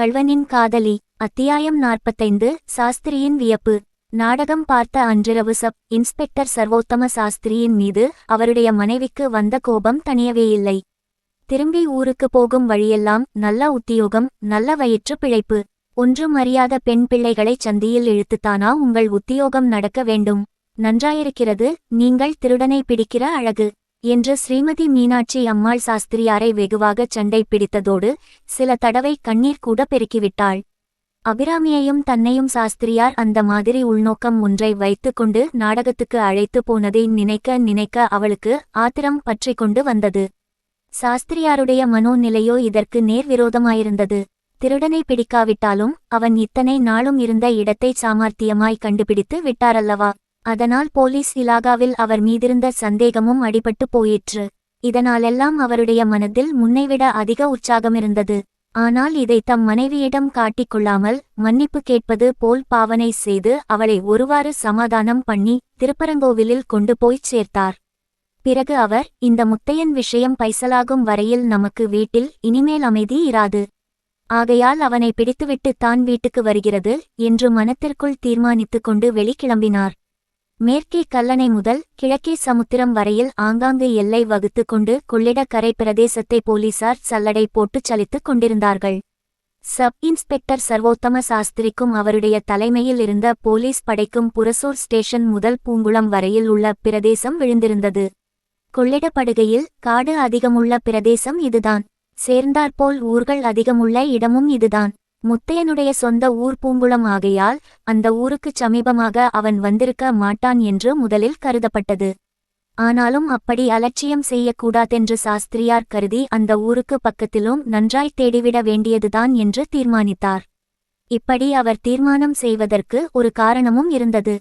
கள்வனின் காதலி அத்தியாயம் நாற்பத்தைந்து சாஸ்திரியின் வியப்பு. நாடகம் பார்த்த அன்றிரவு சப் இன்ஸ்பெக்டர் சர்வோத்தம சாஸ்திரியின் மீது அவருடைய மனைவிக்கு வந்த கோபம் தணியவேயில்லை திரும்பி ஊருக்கு போகும் வழியெல்லாம் நல்ல உத்தியோகம் நல்ல வயிற்று பிழைப்பு. ஒன்றும் அறியாத பெண் பிள்ளைகளைச் சந்தியில் இழுத்துத்தானா உங்கள் உத்தியோகம் நடக்க வேண்டும். நன்றாயிருக்கிறது நீங்கள் திருடனை பிடிக்கிற அழகு. என்று ஸ்ரீமதி மீனாட்சி அம்மாள் சாஸ்திரியாரை வெகுவாகச் சண்டை பிடித்ததோடு சில தடவை கண்ணீர் கூட பெருக்கிவிட்டாள். அபிராமியையும் தன்னையும் சாஸ்திரியார் அந்த மாதிரி உள்நோக்கம் ஒன்றை வைத்துக்கொண்டு நாடகத்துக்கு அழைத்து போனதை நினைக்க நினைக்க அவளுக்கு ஆத்திரம் பற்றி கொண்டு வந்தது. சாஸ்திரியாருடைய மனோநிலையோ இதற்கு நேர்விரோதமாயிருந்தது திருடனை பிடிக்காவிட்டாலும் அவன் இத்தனை நாளும் இருந்த இடத்தை சாமர்த்தியமாய் கண்டுபிடித்து விட்டாரல்லவா? அதனால் போலீஸ் இலாகாவில் அவர் மீதிருந்த சந்தேகமும் அடிபட்டு போயிற்று. இதனாலெல்லாம் அவருடைய மனதில் முன்னைவிட அதிக உற்சாகமிருந்தது ஆனால் இதை தம் மனைவியிடம் காட்டிக்கொள்ளாமல் மன்னிப்பு கேட்பது போல் பாவனை செய்து அவளை ஒருவாறு சமாதானம் பண்ணி திருப்பரங்கோவிலில் கொண்டு போய்ச் சேர்த்தார். பிறகு அவர் இந்த முத்தையன் விஷயம் பைசலாகும் வரையில் நமக்கு வீட்டில் இனிமேல் அமைதி இராது. ஆகையால் அவனை பிடித்துவிட்டு தான் வீட்டுக்கு வருகிறது என்று மனத்திற்குள் தீர்மானித்துக் கொண்டு வெளிக்கிளம்பினார். மேற்கே கல்லணை முதல் கிழக்கே சமுத்திரம் வரையில் ஆங்காங்கு எல்லை வகுத்து கொண்டு கொள்ளிடக்கரை பிரதேசத்தை போலீசார் சல்லடை போட்டுச் சலித்துக் கொண்டிருந்தார்கள். சப் இன்ஸ்பெக்டர் சர்வோத்தம சாஸ்திரிக்கும் அவருடைய தலைமையில் இருந்த போலீஸ் படைக்கும் புரசூர் ஸ்டேஷன் முதல் பூங்குளம் வரையில் உள்ள பிரதேசம் விழுந்திருந்தது. கொள்ளிடப்படுகையில் காடு அதிகமுள்ள பிரதேசம் இதுதான். சேர்ந்தாற்போல் ஊர்கள் அதிகமுள்ள இடமும் இதுதான். முத்தையனுடைய சொந்த ஊர் பூங்குளம் ஆகையால் அந்த ஊருக்குச் சமீபமாக அவன் வந்திருக்க மாட்டான் என்று முதலில் கருதப்பட்டது. ஆனாலும் அப்படி அலட்சியம் செய்யக்கூடாதென்று சாஸ்திரியார் கருதி அந்த ஊருக்கு பக்கத்திலும் நன்றாய் தேடிவிட வேண்டியதுதான் என்று தீர்மானித்தார். இப்படி அவர் தீர்மானம் செய்வதற்கு ஒரு காரணமும் இருந்தது.